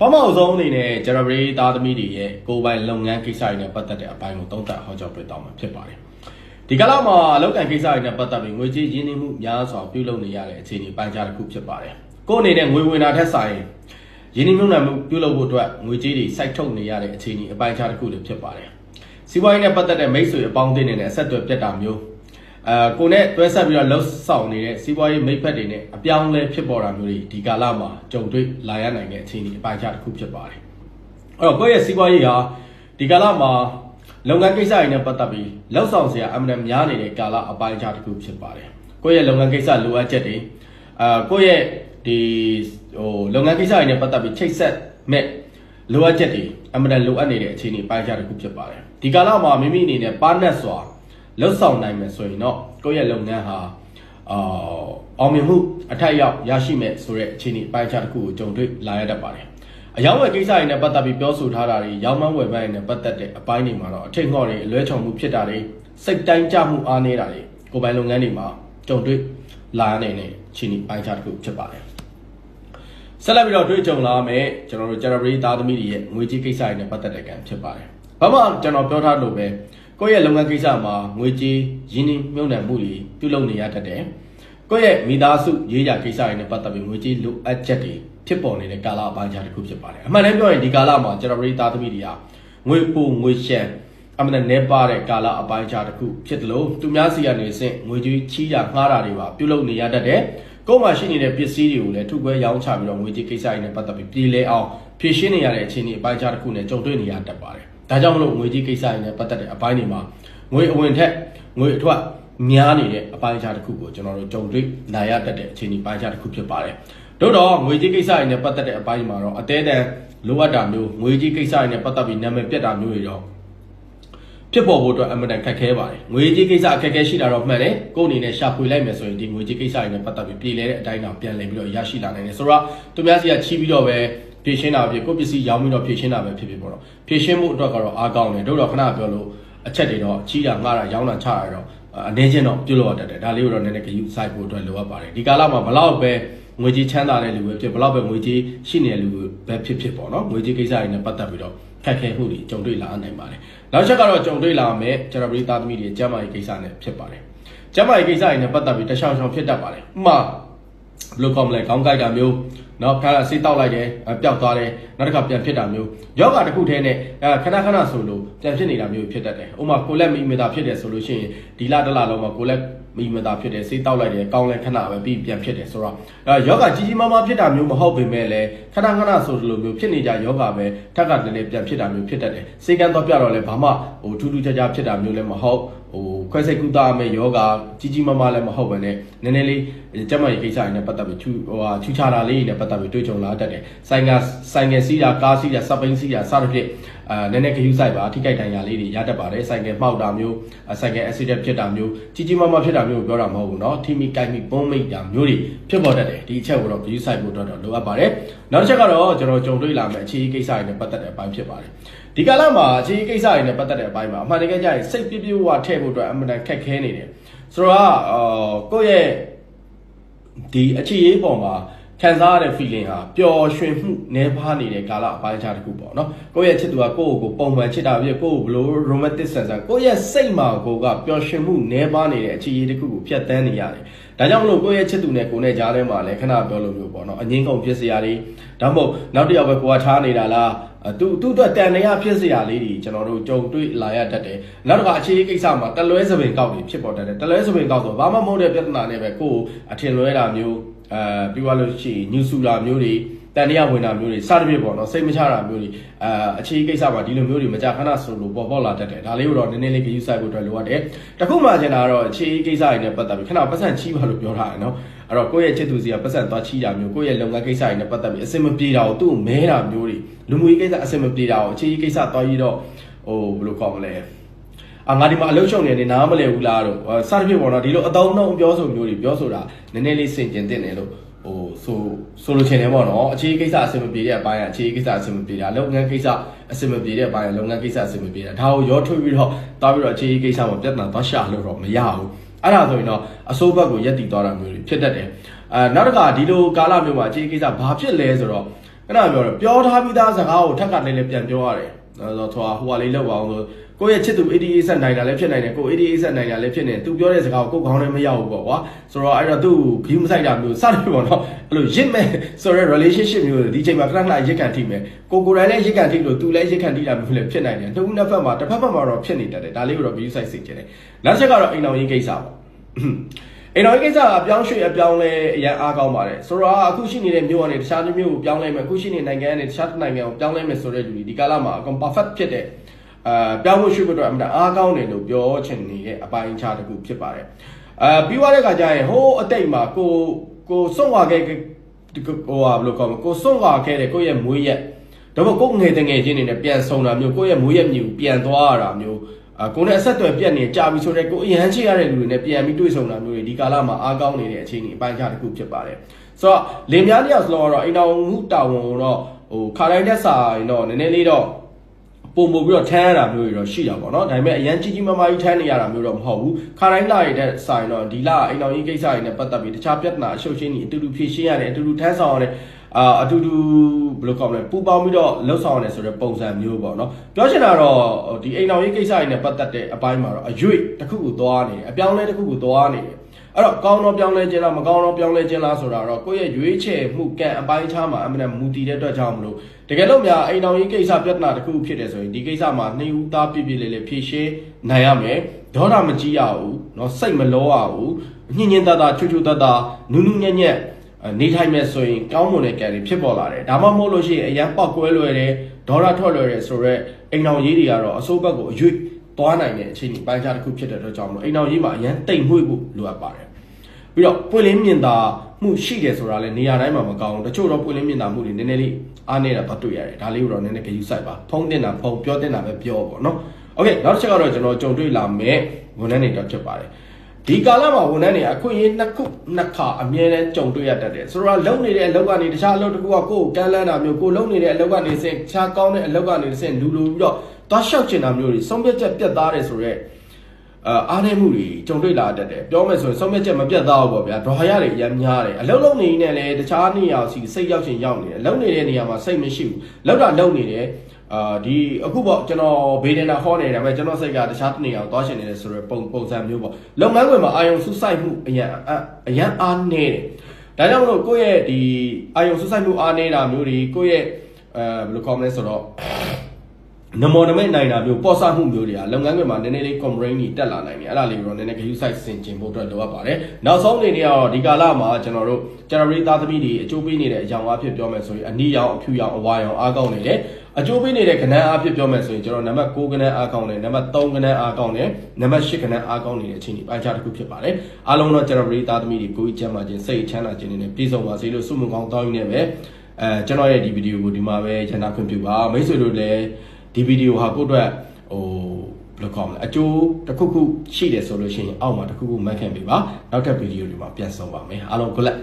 ပထမအဆုံးအနေနဲ့ဂျရဘရီသားသမီးတွေရဲ့ကိုယ်ပိုင်လုပ်ငန်းကိစ္စတွေနဲ့ပတ်သက်တဲ့အပိုင်းကိုသုံးသပ်ဟောကြားပြသွားမှာဖြစ်ပါတယ်ဒီကလာမှာအလုပ်ကံကိစ္စတွေနဲ့ပတ်သက်ပြီးငွေကြေးရင်းနှီးမှုများစွာပြုလုပ်နေရတဲ့အခြေအနေပိုင်းခြားတစ်ခုဖြစ်ပါတယ်ကိုယ်အနေနဲ့ငွေဝင်တာထက်ဆိုင်ရင်းနှီးမြှုပ်နှံမှုပြုလုပ်ဖို့အတွက်ငွေကြေးတွေစိုက်ထုတ်နေရတဲ့အခြေအနေအပိုင်းခြားတစ်ခုလည်းဖြစ်ပါတယ်စီးပွားရေးနဲ့ပတ်သက်တဲ့မိတ်ဆွေအပေါင်းအသင်းတွေနဲ့အဆက်အသွယ်ပြတ်တာမျိုး အဲကိုနဲ့တွဲဆက်ပြီးတော့လှုပ်ဆောင်နေတဲ့စီးပွားရေးမိတ်ဖက်တွေနဲ့အပြောင်းအလဲဖြစ်ပေါ်တာမျိုးတွေဒီကာလမှာကြုံတွေ့လာရနိုင်တဲ့အခြေအနေအပိုင်းခြားတစ်ခုဖြစ်ပါတယ်အဲ့တော့ကိုယ့်ရဲ့စီးပွားရေးဟာဒီကာလမှာလုပ်ငန်းကိစ္စတွေနဲ့ပတ်သက်ပြီးလှုပ်ဆောင်စရာအမှန်တမ်းများနေတဲ့ကာလအပိုင်းခြားတစ်ခုဖြစ်ပါတယ်ကိုယ့်ရဲ့လုပ်ငန်းကိစ္စလိုအပ်ချက်တွေအာကိုယ့်ရဲ့ဒီဟိုလုပ်ငန်းကိစ္စတွေနဲ့ပတ်သက်ပြီးချိတ်ဆက်မဲ့လိုအပ်ချက်တွေအမှန်တန်လိုအပ်နေတဲ့အခြေအနေပိုင်းခြားတစ်ခုဖြစ်ပါတယ်ဒီကာလမှာမိမိအနေနဲ့ပါနတ်စွာ လှုပ်ဆောင်နိုင်မယ်ဆိုရင်တော့ကိုယ့်ရဲ့လုပ်ငန်းဟာအာအောင်မြင်မှုအထက်ရောက်ရရှိမဲ့ဆိုတဲ့အခြေအနေပိုင်းခြားတစ်ခုကိုကြုံတွေ့လာရတတ်ပါတယ်အယောင်းဝယ်ကိစ္စတွေနဲ့ပတ်သက်ပြီးပြောဆိုထားတာတွေရောင်းမဝယ်ပိုင်းတွေနဲ့ပတ်သက်တဲ့အပိုင်းတွေမှာတော့အထက်ငေါ့တွေအလွဲချော်မှုဖြစ်တာတွေစိတ်တိုင်းကြမှုအားနေတာတွေကိုယ်ပိုင်လုပ်ငန်းတွေမှာကြုံတွေ့လာရနိုင်တဲ့အခြေအနေပိုင်းခြားတစ်ခုဖြစ်ပါတယ်ဆက်လက်ပြီးတော့တွေ့ကြုံလာမယ်ကျွန်တော်တို့ Jerry သားသမီးတွေရဲ့ငွေကြေးကိစ္စတွေနဲ့ပတ်သက်တဲ့ကံဖြစ်ပါတယ်။ဘာမှကျွန်တော်ပြောထားလို့ပဲ ကိုယ့်ရဲ့လုပ်ငန်းကိစ္စမှာငွေကြေးရင်းနှီးမြှုပ်နှံမှုတွေပြုလုပ်နေရတတ်တယ်။ကိုယ့်ရဲ့မိသားစုရေးရာကိစ္စတွေနဲ့ပတ်သက်ပြီးငွေကြေးလိုအပ်ချက်တွေဖြစ်ပေါ်နေတဲ့ကာလအပိုင်းခြားတစ်ခုဖြစ်ပါတယ်။အမှန်တမ်းပြောရင်ဒီကာလမှာ Jerry သားသမီးတွေကငွေပိုငွေရှမ်းအမှန်တည်းပါတဲ့ကာလအပိုင်းခြားတစ်ခုဖြစ်တယ်လို့သူများစီကနေစင့်ငွေကြေးချီးရငှားတာတွေပါပြုလုပ်နေရတတ်တယ်။ကိုယ်မှာရှိနေတဲ့ပစ္စည်းတွေကိုလည်းထုခွဲရောင်းချပြီးတော့ငွေကြေးကိစ္စတွေနဲ့ပတ်သက်ပြီးပြည်လဲအောင်ဖြည့်ရှင်းနေရတဲ့အခြေအနေအပိုင်းခြားတစ်ခုနဲ့ကြုံတွေ့နေရတတ်ပါတယ်။ ဒါကြောင့်မလို့ငွေကြေးကိစ္စတွေနဲ့ပတ်သက်တဲ့အပိုင်းတွေမှာငွေအဝင်ထက်ငွေအထွက်များနေတဲ့အပိုင်းခြားတစ်ခုကိုကျွန်တော်တို့ကြုံတွေ့နိုင်ရတတ်တဲ့အခြေအနေပိုင်းခြားတစ်ခုဖြစ်ပါတယ်။တို့တော့ငွေကြေးကိစ္စတွေနဲ့ပတ်သက်တဲ့အပိုင်းမှာတော့အသေးတန်လိုအပ်တာမျိုးငွေကြေးကိစ္စတွေနဲ့ပတ်သက်ပြီးနာမည်ပြတ်တာမျိုးတွေတော့ဖြစ်ပေါ်ဖို့အတွက်အမှန်တန်ခက်ခဲပါတယ်ငွေကြေးကိစ္စအခက်အခဲရှိတာတော့မှန်တယ်ကိုယ်အနေနဲ့ရှာဖွေလိုက်မယ်ဆိုရင်ဒီငွေကြေးကိစ္စတွေနဲ့ပတ်သက်ပြီးပြည်လဲတဲ့အတိုင်းတော့ပြန်လည်ပြီးတော့ရရှိလာနိုင်တယ်ဆိုတော့သူများစီကချီးပြီးတော့ပဲ ဖြည့်ရှင်းတာဖြစ်ကိုယ့်ပစ္စည်းရောင်းပြီးတော့ဖြည့်ရှင်းတာပဲဖြစ်ဖြစ်ပေါ့တော့ဖြည့်ရှင်းမှုအတွက်ကတော့အားကောင်းတယ်တို့တော့ခဏပြောလို့အချက်တွေတော့ချီးတာငှားတာရောင်းတာချတာတော့အနေချင်းတော့ပြုလုပ်ရတတ်တယ်ဒါလေးကိုတော့နည်းနည်းဂရုစိုက်ဖို့အတွက်လိုအပ်ပါတယ်ဒီကာလမှာဘလောက်ပဲငွေကြေးချမ်းသာတဲ့လူပဲဖြစ်ဘလောက်ပဲငွေကြေးရှိနေတဲ့လူပဲဖြစ်ဖြစ်ပေါ့နော်ငွေကြေးကိစ္စတွေနဲ့ပတ်သက်ပြီးတော့ခက်ခဲမှုတွေကြုံတွေ့လာနိုင်ပါတယ်နောက်ချက်ကတော့ကြုံတွေ့လာမယ်ဂျရာဘရီသားသမီးတွေကျမ်းမာရေးကိစ္စနဲ့ဖြစ်ပါတယ်ကျမ်းမာရေးကိစ္စတွေနဲ့ပတ်သက်ပြီးတခြားချောင်ဖြစ်တတ်ပါတယ်ဥပမာ ဘယ်လိုကောမလဲခေါင်းကိုက်တာမျိုးနော်ခါဆေးတောက်လိုက်တယ်ပျောက်သွားတယ်နောက်တစ်ခါပြန်ဖြစ်တာမျိုးယောဂတစ်ခုတည်းနဲ့အဲခဏခဏဆိုလို့ပြန်ဖြစ်နေတာမျိုးဖြစ်တတ်တယ်ဥပမာကိုလက်မီမီတာဖြစ်တယ်ဆိုလို့ရှိရင်ဒီလတစ်လလုံးမှာကိုလက်မီမီတာဖြစ်တယ်ဆေးတောက်လိုက်တယ်ကောင်းလဲခဏပဲပြီးပြန်ဖြစ်တယ်ဆိုတော့အဲယောဂကြီးကြီးမားမားဖြစ်တာမျိုးမဟုတ်ပေမဲ့လည်းခဏခဏဆိုလိုမျိုးဖြစ်နေကြယောဂပဲထက်ကတည်းကပြန်ဖြစ်တာမျိုးဖြစ်တတ်တယ်စေကန်းတော့ပြတော့လဲဘာမှဟိုထူးထူးခြားခြားဖြစ်တာမျိုးလည်းမဟုတ် ဟိုခွဲစိတ်ကုသမဲ့ယောဂကြီးကြီးမားမားလည်းမဟုတ်ပဲねနည်းနည်းလေးကျန်းမာရေးကိစ္စတွေနဲ့ပတ်သက်ပြီးချူဟိုဟာချူချာတာလေးတွေနဲ့ပတ်သက်ပြီးတွေးကြုံလာတတ်တယ်ဆိုင်ကဆိုင်ငယ်စီးတာကားစီးတာစပိန်စီးတာစသဖြင့်အာနည်းနည်းခရူးဆိုင်ပါထိခိုက်ဒဏ်ရာလေးတွေရတတ်ပါတယ်ဆိုင်ကယ်မှောက်တာမျိုးဆိုင်ကယ် accident ဖြစ်တာမျိုးကြီးကြီးမားမားဖြစ်တာမျိုးကိုပြောတာမဟုတ်ဘူးเนาะထိမိကိုက်မိပုံမိတ်တာမျိုးတွေဖြစ်ပေါ်တတ်တယ်ဒီအချက်ကိုတော့ခရူးဆိုင်ဖို့တော့လိုအပ်ပါတယ်နောက်တစ်ချက်ကတော့ကျွန်တော်ကြုံတွေ့လာမယ့်အခြေအကိစ္စတွေနဲ့ပတ်သက်တဲ့အပိုင်းဖြစ်ပါတယ် ဒီကာလမှာအခြေအကိစ္စတွေနဲ့ပတ်သက်တဲ့အပိုင်းမှာအမှန်တကယ်ကြရင်စိတ်ပြည့်ပြည့်ဝထည့်ဖို့အတွက်အမှန်တန်ခက်ခဲနေတယ်ဆိုတော့အာကိုယ့်ရဲ့ဒီအခြေရေးပုံမှာခံစားရတဲ့ feeling ဟာပျော်ရွှင်မှုနည်းပါးနေတဲ့ကာလအပိုင်းခြားတစ်ခုပေါ့နော်ကိုယ့်ရဲ့ချစ်သူကကိုယ့်ကိုယ်ကိုပုံမှန်ချစ်တာပြည့်ကိုယ့်ကိုဘလို့ romantic sense ကိုယ့်ရဲ့စိတ်မှာကိုကပျော်ရွှင်မှုနည်းပါးနေတဲ့အခြေရေးတစ်ခုကိုဖျက်ဆီးနေရတယ် ဒါကြောင့်မလို့ကိုယ့်ရဲ့ချစ်သူနဲ့ကိုယ်နဲ့ကြားထဲမှာလည်းခဏပြောလို့မျိုးပေါ့နော်အငင်းကုန်ဖြစ်စရာတွေဒါမှမဟုတ်နောက်တစ်ယောက်ပဲကိုကထားနေတာလားသူသူ့အတွက်တန်နေရဖြစ်စရာလေးတွေကျွန်တော်တို့ကြုံတွေ့လာရတတ်တယ်နောက်တစ်ခါအခြေရေးကိစ္စမှာတလွဲစပင်ကောက်တွေဖြစ်ပေါ်တတ်တယ်တလွဲစပင်ကောက်ဆိုဘာမှမဟုတ်တဲ့ပြဿနာနဲ့ပဲကိုယ်အထင်လွဲတာမျိုးအဲပြီးသွားလို့ရှိရင်ညူဆူလာမျိုးတွေ တန်တရားဝင်တာမျိုးတွေစသဖြင့်ပေါ့နော်စိတ်မချတာမျိုးတွေအဲအခြေကိစ္စမှာဒီလိုမျိုးတွေမကြခဏဆိုလို့ပေါ်ပေါက်လာတတ်တယ်ဒါလေးကိုတော့နည်းနည်းလေးဂရုစိုက်ဖို့အတွက်လိုအပ်တယ်တခုမှကျင်တာတော့အခြေကိစ္စတွေနဲ့ပတ်သက်ပြီးခဏပတ်စံချီးပါလို့ပြောထားတယ်နော်အဲ့တော့ကိုယ့်ရဲ့ချစ်သူစီကပတ်စံသွားချီးတာမျိုးကိုယ့်ရဲ့လုပ်ငန်းကိစ္စတွေနဲ့ပတ်သက်ပြီးအစင်မပြေတာကိုသူ့ကိုမဲတာမျိုးတွေလူမှုရေးကိစ္စအစင်မပြေတာကိုအခြေကိစ္စသွားပြီးတော့ဟိုဘယ်လိုခေါ်မလဲအာငါဒီမှာအလုပ်ရှုံနေနေနားမလဲဘူးလားတော့စသဖြင့်ပေါ့နော်ဒီလိုအတုံးနှုံပြောဆိုမျိုးတွေပြောဆိုတာနည်းနည်းလေးစင်ကျင်တင်တယ်လို့ ဟိုဆိုဆိုလိုချင်တယ်ပေါ့နော်အခြေကိစ္စအဆင်မပြေတဲ့အပိုင်းကအခြေကိစ္စအဆင်မပြေတာလုပ်ငန်းကိစ္စအဆင်မပြေတဲ့အပိုင်းကလုပ်ငန်းကိစ္စအဆင်မပြေတာဒါကိုရောထွေးပြီးတော့တောက်ပြီးတော့အခြေကိစ္စမှာပြဿနာသွားရှာလို့တော့မရဘူးအဲ့ဒါဆိုရင်တော့အစိုးဘက်ကိုရက်တည်သွားတာမျိုးတွေဖြစ်တတ်တယ်အဲနောက်တစ်ခါဒီလိုကာလမျိုးမှာအခြေကိစ္စဘာဖြစ်လဲဆိုတော့အဲ့ဒါပြောတော့ပြောထားပြီးသားစကားကိုထပ်ကလည်းလည်းပြန်ပြောရတယ်အဲ့တော့ဆိုဟိုဟာလေးလောက်အောင်ဆို ကိုယ့်ရဲ့ချစ်သူ88ဆက်နိုင်တာလည်းဖြစ်နိုင်တယ်ကို88ဆက်နိုင်တာလည်းဖြစ်နေသူပြောတဲ့စကားကိုကိုယ်ခေါင်းထဲမရောက်ဘူးပေါ့ကွာဆိုတော့အဲ့တော့သူ့ဂီးမဆိုင်တာမျိုးစတယ်ပေါ့နော်အဲ့လိုရစ်မဲ့ဆိုတော့ relationship မျိုးဒီချိန်မှာခဏခဏရစ်ကန်ထိမယ်ကိုကိုယ်တိုင်လည်းရစ်ကန်ထိလို့သူလည်းရစ်ကန်ထိတာမျိုးလည်းဖြစ်နိုင်တယ်တစ်ခုနှစ်ဖက်မှာတစ်ဖက်ဖက်မှာတော့ဖြစ်နေတတ်တယ်ဒါလေးကိုတော့ view site စိတ်ကျတယ်နောက်ချက်ကတော့အိမ်တော်ရေးကိစ္စပေါ့အိမ်တော်ရေးကိစ္စကပြောင်းရွှေ့အပြောင်းလဲအရန်အားကောင်းပါတယ်ဆိုတော့အခုရှိနေတဲ့မြို့ကနေတခြားမြို့ကိုပြောင်းလဲမယ်အခုရှိနေနိုင်ငံကနေတခြားနိုင်ငံကိုပြောင်းလဲမယ်ဆိုတဲ့လူတွေဒီကာလမှာအကုန် perfect ဖြစ်တဲ့ အာပြောင်းဖို့ရွှေ့ဖို့အတွက်အမှန်အားကောင်းတယ်လို့ပြောချင်နေတဲ့အပိုင်းအခြားတစ်ခုဖြစ်ပါတယ်အာပြီးသွားတဲ့ခါကျရင်ဟိုးအတိတ်မှာကိုကိုစွန့်ခွာခဲ့ဟိုဟာဘယ်လိုကောကိုစွန့်ခွာခဲ့တဲ့ကိုယ့်ရဲ့မွေးရက်တော့ကိုငယ်တငယ်ချင်းတွေနဲ့ပြန်ဆုံတာမျိုးကိုယ့်ရဲ့မွေးရက်မျိုးပြန်သွားရတာမျိုးအာကိုနဲ့အဆက်အသွယ်ပြတ်နေကြာပြီဆိုတော့ကိုအရန်ချစ်ရတဲ့လူတွေနဲ့ပြန်ပြီးတွေ့ဆုံတာမျိုးတွေဒီကာလမှာအားကောင်းနေတဲ့အချိန်ကြီးအပိုင်းခြားတစ်ခုဖြစ်ပါတယ်ဆိုတော့လင်များတယောက်စလုံးကတော့အိမ်တော်မှုတာဝန်ကိုတော့ဟိုခါတိုင်းတက်စာရင်တော့နည်းနည်းလေးတော့ ပုံပို့ပြီးတော့ထမ်းရတာမျိုးတွေတော့ရှိတာပေါ့နော်ဒါပေမဲ့အရန်ကြီးကြီးမားမားကြီးထမ်းနေရတာမျိုးတော့မဟုတ်ဘူးခါတိုင်းလာရတဲ့စာရင်တော့ဒီလအိမ်တော်ကြီးကိစ္စတွေနဲ့ပတ်သက်ပြီးတခြားပြဿနာအရှုပ်ရှင်းကြီးအတူတူဖြေရှင်းရတယ်အတူတူထမ်းဆောင်ရတယ်အာအတူတူဘယ်လိုကောမလဲပူပေါင်းပြီးတော့လှုပ်ဆောင်ရတယ်ဆိုတဲ့ပုံစံမျိုးပေါ့နော်ပြောချင်တာတော့ဒီအိမ်တော်ကြီးကိစ္စတွေနဲ့ပတ်သက်တဲ့အပိုင်းမှာတော့အရွေ့တစ်ခုကိုသွားနေတယ်အပြောင်းလဲတစ်ခုကိုသွားနေတယ် အဲ့တော့ကောင်းတော့ပြောင်းလဲခြင်းလားမကောင်းတော့ပြောင်းလဲခြင်းလားဆိုတာတော့ကိုယ့်ရဲ့ရွေးချယ်မှုကံအပိုင်းခြားမှာအမှန်တမူတည်တဲ့အတွက်ကြောင့်မလို့တကယ်လို့များအိမ်တော်ကြီးကိစ္စပြဿနာတစ်ခုဖြစ်တယ်ဆိုရင်ဒီကိစ္စမှာနှိမ်ဦးသားပြပြလေးလေးဖြေရှင်းနိုင်ရမယ်ဒေါသမကြီးရဘူးเนาะစိတ်မလောရဘူးညင်ညင်တတချွချွတတနူးနူးညံ့ညံ့နေထိုင်မဲ့ဆိုရင်ကောင်းမွန်တဲ့ကံတွေဖြစ်ပေါ်လာတယ်ဒါမှမဟုတ်လို့ရှိရင်အရန်ပောက်ကွဲလွယ်တယ်ဒေါသထွက်လွယ်တယ်ဆိုတော့အိမ်တော်ကြီးတွေကတော့အစိုးဘက်ကိုအရွေ့ သွားနိုင်တဲ့အခြေအနေပိုင်းခြားတစ်ခုဖြစ်တဲ့အတွက်ကြောင့်မလို့အိမ်တော်ကြီးမှာအရန်တိမ်မွေ့ဖို့လိုအပ်ပါတယ်ပြီးတော့ပွင့်လင်းမြင်သာမှုရှိတယ်ဆိုတာလည်းနေရာတိုင်းမှာမကောင်းဘူးတချို့တော့ပွင့်လင်းမြင်သာမှုတွေနည်းနည်းလေးအားနေတာတော့တွေ့ရတယ်ဒါလေးကိုတော့နည်းနည်းဂရုစိုက်ပါဖုံးတင်တာဖုံးပြောတင်တာပဲပြောပေါ့နော်โอเคနောက်တစ်ချက်ကတော့ကျွန်တော်ကြုံတွေ့လာမယ်ဝန်ထမ်းတွေတော့ဖြစ်ပါတယ်ဒီကာလမှာဝန်ထမ်းတွေအခွင့်အရေးနှစ်ခုနှစ်ခါအမြဲတမ်းကြုံတွေ့ရတတ်တယ်ဆိုတော့လုံနေတဲ့အလုပ်ကနေတခြားအလုပ်တစ်ခုကကိုယ်ကိုကမ်းလှမ်းတာမျိုးကိုလုံနေတဲ့အလုပ်ကနေတစ်ဆင့်တခြားကောင်းတဲ့အလုပ်ကနေတစ်ဆင့်လူလူပြီးတော့ သွားလျှောက်ချင်တာမျိုးတွေဆုံးဖြတ်ချက်ပြတ်သားတယ်ဆိုတော့အာအားနေမှုတွေကြုံတွေ့လာတတ်တယ်ပြောမယ်ဆိုရင်ဆုံးဖြတ်ချက်မပြတ်သားဘူးပေါ့ဗျာဒွါရတွေအများများတယ်အလုံးလုံးနေနေလည်းတခြားနေရာစီစိတ်ရောက်ချင်ရောက်နေတယ်လုံနေတဲ့နေရာမှာစိတ်မရှိဘူးလောက်တာလုံနေတယ်အာဒီအခုပေါ့ကျွန်တော်ဘေးဒင်နာဟောနေတယ်ဒါပေမဲ့ကျွန်တော်စိတ်ကတခြားတစ်နေရာကိုသွားရှင်နေတယ်ဆိုတော့ပုံပုံစံမျိုးပေါ့လုပ်ငန်းခွင်မှာအာယုံစူးစိုက်မှုအရန်အရန်အားနေတယ်ဒါကြောင့်မလို့ကိုယ့်ရဲ့ဒီအာယုံစူးစိုက်မှုအားနေတာမျိုးတွေကိုယ့်ရဲ့အဲဘယ်လိုခေါ်မလဲဆိုတော့ နမောနမိတ်နိုင်တာမျိုးပေါ်ဆမှုမျိုးတွေကလုပ်ငန်းခွင်မှာနည်းနည်းလေး complaint တွေတက်လာနိုင်တယ်အဲ့ဒါလေးကိုတော့နည်းနည်း view site ဆင်ကျင်ဖို့အတွက်လိုအပ်ပါတယ်နောက်ဆုံးအနေနဲ့ကတော့ဒီကာလမှာကျွန်တော်တို့ January သားသမီးတွေအကျိုးပေးနေတဲ့အကြောင်းအဖြစ်ပြောမယ်ဆိုရင်အနီရောင်အဖြူရောင်အဝါရောင်အားကောင်းနေတယ်အကျိုးပေးနေတဲ့ကဏ္ဍအားဖြစ်ပြောမယ်ဆိုရင်ကျွန်တော်နံပါတ်6ကဏ္ဍအားကောင်းတယ်နံပါတ်3ကဏ္ဍအားကောင်းတယ်နံပါတ်8ကဏ္ဍအားကောင်းနေတဲ့အချိန်ဒီပိုင်းခြားတစ်ခုဖြစ်ပါတယ်အားလုံးတော့ January သားသမီးတွေကိုကြီးချမ်းသာခြင်းစိတ်ချမ်းသာခြင်းတွေနဲ့ပြည့်စုံပါစေလို့ဆုမွန်ကောင်းတောင်းရင်းနဲ့ပဲအဲကျွန်တော်ရဲ့ဒီဗီဒီယိုကိုဒီမှာပဲရန်နာခွင့်ပြုပါမိတ်ဆွေတို့လည်း ဒီဗီဒီယိုဟာကိုယ့်အတွက်ဟိုဘယ်လိုခေါ်မလဲအကျိုးတစ်ခုခုရှိတယ်ဆိုလို့ရှိရင်အောက်မှာတစ်ခုခုမှတ်ခံပေးပါနောက်ထပ်ဗီဒီယိုတွေမှာပြန်ဆုံပါမယ်အားလုံး good luck